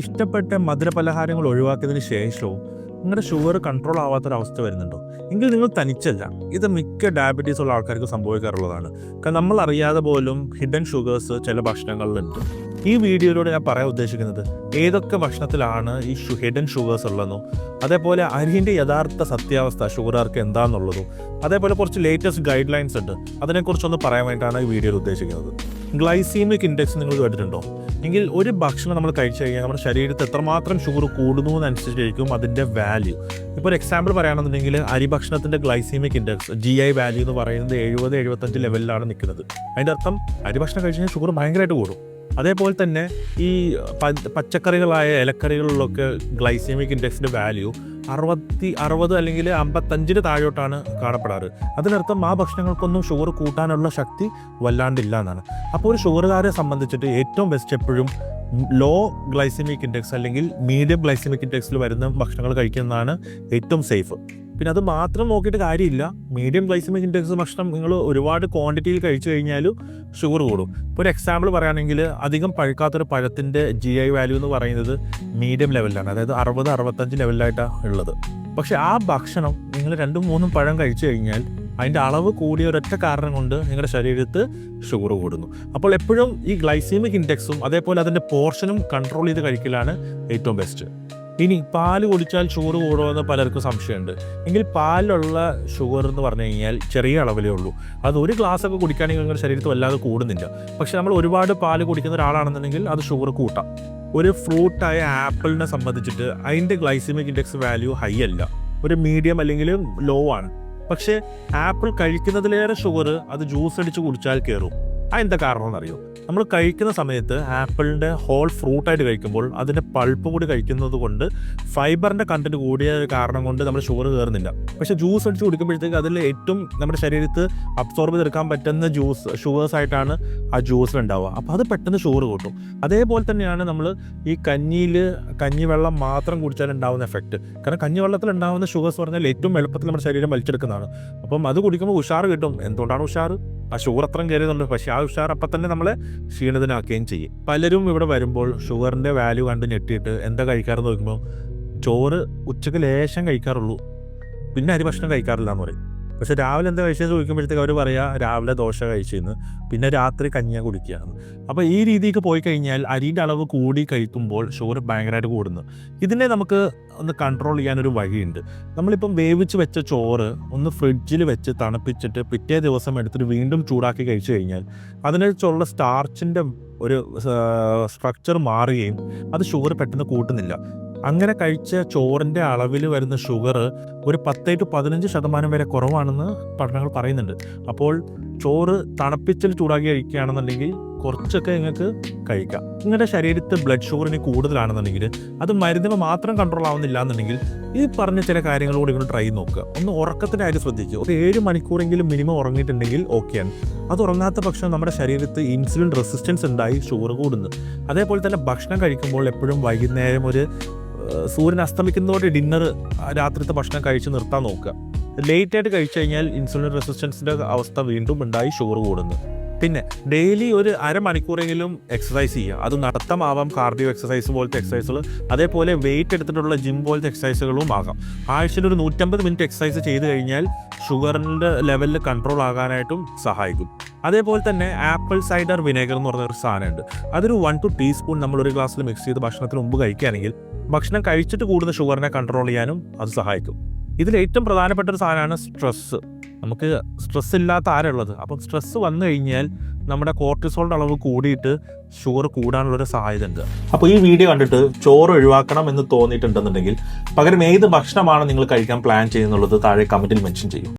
ഇഷ്ടപ്പെട്ട മധുരപലഹാരങ്ങൾ ഒഴിവാക്കിയതിന് ശേഷവും നിങ്ങളുടെ ഷുഗർ കൺട്രോൾ ആവാത്തൊരവസ്ഥ വരുന്നുണ്ടോ? എങ്കിൽ നിങ്ങൾ തനിച്ചല്ല. ഇത് മിക്ക ഡയബറ്റീസ് ഉള്ള ആൾക്കാർക്ക് സംഭവിക്കാറുള്ളതാണ്. കാരണം നമ്മൾ അറിയാതെ പോലും ഹിഡൻ ഷുഗേഴ്സ് ചില ഭക്ഷണങ്ങളിലുണ്ട്. ഈ വീഡിയോയിലൂടെ ഞാൻ പറയാൻ ഉദ്ദേശിക്കുന്നത് ഏതൊക്കെ ഭക്ഷണത്തിലാണ് ഈ ഹിഡൻ ഷുഗേഴ്സ് ഉള്ളതെന്നോ അതേപോലെ അരിന്റെ യഥാർത്ഥ സത്യാവസ്ഥ ഷുഗറുകാർക്ക് എന്താണെന്നുള്ളതും അതേപോലെ കുറച്ച് ലേറ്റസ്റ്റ് ഗൈഡ് ലൈൻസ് ഉണ്ട്. അതിനെക്കുറിച്ചൊന്ന് പറയാൻ വേണ്ടിയിട്ടാണ് ഈ വീഡിയോയിൽ ഉദ്ദേശിക്കുന്നത്. ഗ്ലൈസീമിക് ഇൻഡെക്സ് നിങ്ങൾ കേട്ടിട്ടുണ്ടോ? എങ്കിൽ ഒരു ഭക്ഷണം നമ്മൾ കഴിച്ചു കഴിഞ്ഞാൽ നമ്മുടെ ശരീരത്തിൽ എത്രമാത്രം ഷുഗർ കൂടുന്നു എന്നനുസരിച്ചായിരിക്കും അതിന്റെ വാല്യൂ ഇപ്പോൾ ഒരു എക്സാമ്പിൾ പറയുകയാണെന്നുണ്ടെങ്കിൽ അരി ഭക്ഷണത്തിന്റെ glycemic index G I value എന്ന് പറയുന്നത് എഴുപത് എഴുപത്തഞ്ച് ലെവലിലാണ് നിൽക്കുന്നത്. അതിന്റെ അർത്ഥം അരി ഭക്ഷണം കഴിച്ചു കഴിഞ്ഞാൽ ഷുഗർ ഭയങ്കരമായിട്ട് കൂടും. അതേപോലെ തന്നെ ഈ പച്ചക്കറികളായ ഇലക്കറികളിലൊക്കെ ഗ്ലൈസീമിക് ഇൻഡെക്സിന്റെ വാല്യൂ അറുപത്തി അറുപത് അല്ലെങ്കിൽ അമ്പത്തഞ്ചിന് താഴോട്ടാണ് കാണപ്പെടാറ്. അതിനർത്ഥം ആ ഭക്ഷണങ്ങൾക്കൊന്നും ഷുഗർ കൂട്ടാനുള്ള ശക്തി വല്ലാണ്ടില്ല എന്നാണ് അപ്പോൾ ഒരു ഷുഗറുകാരെ സംബന്ധിച്ചിട്ട് ഏറ്റവും ബെസ്റ്റ് എപ്പോഴും ലോ ഗ്ലൈസമിക് ഇൻഡെക്സ് അല്ലെങ്കിൽ മീഡിയം ഗ്ലൈസമിക് ഇൻഡെക്സിൽ വരുന്ന ഭക്ഷണങ്ങൾ കഴിക്കുന്നതാണ് ഏറ്റവും സേഫ് പിന്നെ അത് മാത്രം നോക്കിയിട്ട് കാര്യമില്ല. മീഡിയം ഗ്ലൈസമിക് ഇൻഡെക്സ് ഭക്ഷണം നിങ്ങൾ ഒരുപാട് ക്വാണ്ടിറ്റിയിൽ കഴിച്ചു കഴിഞ്ഞാൽ ഷുഗർ കൂടും. ഇപ്പോൾ ഒരു എക്സാമ്പിൾ പറയുകയാണെങ്കിൽ അധികം പഴുക്കാത്തൊരു പഴത്തിന്റെ ജി ഐ വാല്യൂ എന്ന് പറയുന്നത് മീഡിയം ലെവലിലാണ് അതായത് അറുപത് അറുപത്തഞ്ച് ലെവലിലായിട്ടാണ് ഉള്ളത്. പക്ഷേ ആ ഭക്ഷണം നിങ്ങൾ രണ്ടും മൂന്നും പഴം കഴിച്ചു കഴിഞ്ഞാൽ അതിന്റെ അളവ് കൂടിയ ഒരൊറ്റ കാരണം കൊണ്ട് നിങ്ങളുടെ ശരീരത്ത് ഷുഗർ കൂടുന്നു. അപ്പോൾ എപ്പോഴും ഈ ഗ്ലൈസീമിക് ഇൻഡെക്സും അതേപോലെ അതിന്റെ പോർഷനും കൺട്രോൾ ചെയ്ത് കഴിക്കലാണ് ഏറ്റവും ബെസ്റ്റ് ഇനി പാൽ കുടിച്ചാൽ ഷുഗർ കൂടുമെന്ന് പലർക്കും സംശയമുണ്ട്. എങ്കിൽ പാലിലുള്ള ഷുഗർ എന്ന് പറഞ്ഞു കഴിഞ്ഞാൽ ചെറിയ അളവിലേ ഉള്ളൂ. അത് ഒരു ഗ്ലാസ് ഒക്കെ കുടിക്കുകയാണെങ്കിൽ നിങ്ങളുടെ ശരീരത്തിൽ വല്ലാതെ കൂടുന്നില്ല. പക്ഷെ നമ്മൾ ഒരുപാട് പാൽ കുടിക്കുന്ന ഒരാളാണെന്നുണ്ടെങ്കിൽ അത് ഷുഗർ കൂട്ടാം. ഒരു ഫ്രൂട്ടായ ആപ്പിളിനെ സംബന്ധിച്ചിട്ട് അതിന്റെ ഗ്ലൈസിമിക് ഇൻഡെക്സ് വാല്യൂ ഹൈ അല്ല. ഒരു മീഡിയം അല്ലെങ്കിൽ ലോ ആണ്. പക്ഷേ ആപ്പിൾ കഴിക്കുന്നതിലേറെ ഷുഗർ അത് ജ്യൂസ് അടിച്ച് കുടിച്ചാൽ കയറും. അതെന്താ എന്താ കാരണം എന്നറിയോ നമ്മൾ കഴിക്കുന്ന സമയത്ത് ആപ്പിളിന്റെ ഹോൾ ഫ്രൂട്ടായിട്ട് കഴിക്കുമ്പോൾ അതിന്റെ പൾപ്പ് കൂടി കഴിക്കുന്നത് കൊണ്ട് ഫൈബറിന്റെ കണ്ടന്റ് കൂടിയ കാരണം കൊണ്ട് നമ്മൾ ഷുഗർ കയറുന്നില്ല. പക്ഷേ ജ്യൂസ് അടിച്ച് കുടിക്കുമ്പോഴത്തേക്ക് അതിൽ ഏറ്റവും നമ്മുടെ ശരീരത്ത് അബ്സോർബ് ചെയ്തെടുക്കാൻ പറ്റുന്ന ജ്യൂസ് ഷുഗേഴ്സ് ആയിട്ടാണ് ആ ജ്യൂസിൽ ഉണ്ടാവുക. അപ്പോൾ അത് പെട്ടെന്ന് ഷുഗർ കൂട്ടും. അതേപോലെ തന്നെയാണ് നമ്മൾ ഈ കഞ്ഞിയിൽ കഞ്ഞിവെള്ളം മാത്രം കുടിച്ചാൽ ഉണ്ടാവുന്ന എഫക്റ്റ് കാരണം കഞ്ഞിവെള്ളത്തിൽ ഉണ്ടാവുന്ന ഷുഗേഴ്സ് പറഞ്ഞാൽ ഏറ്റവും എളുപ്പത്തിൽ നമ്മുടെ ശരീരം വലിച്ചെടുക്കുന്നതാണ്. അപ്പം അത് കുടിക്കുമ്പോൾ ഉഷാർ കിട്ടും. എന്തുകൊണ്ടാണ് ഉഷാർ ആ ഷുഗർ അത്രയും കയറിയതുണ്ട് പക്ഷേ ആ ഉഷാർ അപ്പം തന്നെ നമ്മളെ ക്ഷീണിതനാക്കുകയും ചെയ്യും. പലരും ഇവിടെ വരുമ്പോൾ ഷുഗറിന്റെ വാല്യൂ കണ്ട് ഞെട്ടിയിട്ട് എന്താ കഴിക്കാറെന്ന് നോക്കുമ്പോൾ ചോറ് ഉച്ചയ്ക്ക് ലേശം കഴിക്കാറുള്ളൂ. പിന്നെ അരി ഭക്ഷണം കഴിക്കാറില്ല എന്ന് പറയും. പക്ഷെ രാവിലെ എന്താ കഴിച്ചെന്ന് ചോദിക്കുമ്പോഴത്തേക്ക് അവർ പറയാ രാവിലെ ദോശ കഴിച്ചെന്ന് പിന്നെ രാത്രി കഞ്ഞിയ കുടിക്കുകയാണ് അപ്പോൾ ഈ രീതിക്ക് പോയി കഴിഞ്ഞാൽ അരിയുടെ അളവ് കൂടി കഴിക്കുമ്പോൾ ഷുഗർ ഭയങ്കരമായിട്ട് കൂടുന്നു. ഇതിനെ നമുക്ക് ഒന്ന് കൺട്രോൾ ചെയ്യാനൊരു വഴിയുണ്ട്. നമ്മളിപ്പം വേവിച്ച് വെച്ച ചോറ് ഒന്ന് ഫ്രിഡ്ജിൽ വെച്ച് തണുപ്പിച്ചിട്ട് പിറ്റേ ദിവസം എടുത്തിട്ട് വീണ്ടും ചൂടാക്കി കഴിച്ചു കഴിഞ്ഞാൽ അതിനുള്ള സ്റ്റാർച്ചിന്റെ ഒരു സ്ട്രക്ചർ മാറുകയും അത് ഷുഗർ പെട്ടെന്ന് കൂട്ടുന്നില്ല. അങ്ങനെ കഴിച്ച ചോറിന്റെ അളവിൽ വരുന്ന ഷുഗർ ഒരു പത്തേ ടു പതിനഞ്ച് ശതമാനം വരെ കുറവാണെന്ന് പഠനങ്ങൾ പറയുന്നുണ്ട്. അപ്പോൾ ചോറ് തണുപ്പിച്ചിൽ ചൂടാക്കി കഴിക്കുകയാണെന്നുണ്ടെങ്കിൽ കുറച്ചൊക്കെ നിങ്ങൾക്ക് കഴിക്കാം. നിങ്ങളുടെ ശരീരത്തിൽ ബ്ലഡ് ഷുഗറിന് കൂടുതലാണെന്നുണ്ടെങ്കിൽ അത് മരുന്നിന് മാത്രം കൺട്രോൾ ആവുന്നില്ല എന്നുണ്ടെങ്കിൽ ഈ പറഞ്ഞ ചില കാര്യങ്ങളോട് ഇങ്ങനെ ട്രൈ നോക്കുക. ഒന്ന് ഉറക്കത്തിന്റെ കാര്യം ശ്രദ്ധിക്കുക. ഒരു ഏഴ് മണിക്കൂറെങ്കിലും മിനിമം ഉറങ്ങിയിട്ടുണ്ടെങ്കിൽ ഓക്കെയാണ് അത് ഉറങ്ങാത്ത പക്ഷം നമ്മുടെ ശരീരത്തിൽ ഇൻസുലിൻ റെസിസ്റ്റൻസ് ഉണ്ടായി ഷുഗർ കൂടുന്നു. അതേപോലെ തന്നെ ഭക്ഷണം കഴിക്കുമ്പോൾ എപ്പോഴും വൈകുന്നേരം ഒരു സൂര്യൻ അസ്തമിക്കുന്നതോടെ ഡിന്നർ രാത്രിത്തെ ഭക്ഷണം കഴിച്ച് നിർത്താൻ നോക്കുക. ലേറ്റ് ആയിട്ട് കഴിച്ചു കഴിഞ്ഞാൽ ഇൻസുലിൻ റെസിസ്റ്റൻസിന്റെ അവസ്ഥ വീണ്ടും ഉണ്ടായി ഷുഗർ കൂടുന്നു. പിന്നെ ഡെയിലി ഒരു അരമണിക്കൂറെങ്കിലും എക്സസൈസ് ചെയ്യുക. അത് നടത്തമാവാം. കാർഡിയോ എക്സസൈസ് പോലത്തെ എക്സസൈസുകൾ അതേപോലെ വെയിറ്റ് എടുത്തിട്ടുള്ള ജിം പോലത്തെ എക്സസൈസുകളും ആകാം. ആഴ്ചയിൽ ഒരു നൂറ്റമ്പത് മിനിറ്റ് എക്സസൈസ് ചെയ്ത് കഴിഞ്ഞാൽ ഷുഗറിന്റെ ലെവലിൽ കൺട്രോൾ ആകാനായിട്ടും സഹായിക്കും. അതേപോലെ തന്നെ ആപ്പിൾ സൈഡർ വിനേഗർ എന്ന് പറഞ്ഞ ഒരു സാധനമുണ്ട്. അതൊരു വൺ ടു ടീസ്പൂൺ നമ്മൾ ഒരു ഗ്ലാസ്സിൽ മിക്സ് ചെയ്ത് ഭക്ഷണത്തിന് മുമ്പ് കഴിക്കുകയാണെങ്കിൽ ഭക്ഷണം കഴിച്ചിട്ട് കൂടുന്ന ഷുഗറിനെ കൺട്രോൾ ചെയ്യാനും അത് സഹായിക്കും. ഇതിൽ ഏറ്റവും പ്രധാനപ്പെട്ട ഒരു സാധനമാണ് സ്ട്രെസ്സ് നമുക്ക് സ്ട്രെസ് ഇല്ലാത്ത ആരുള്ളത് അപ്പം സ്ട്രെസ് വന്നു കഴിഞ്ഞാൽ നമ്മുടെ കോർട്ടിസോളിന്റെ അളവ് കൂടിയിട്ട് ഷുഗർ കൂടാനുള്ളൊരു സാധ്യത ഉണ്ട് അപ്പോൾ ഈ വീഡിയോ കണ്ടിട്ട് ചോറ് ഒഴിവാക്കണം എന്ന് തോന്നിയിട്ടുണ്ടെന്നുണ്ടെങ്കിൽ പകരം ഏത് ഭക്ഷണമാണ് നിങ്ങൾ കഴിക്കാൻ പ്ലാൻ ചെയ്യുന്നുള്ളത് താഴെ കമന്റിൽ മെൻഷൻ ചെയ്യും.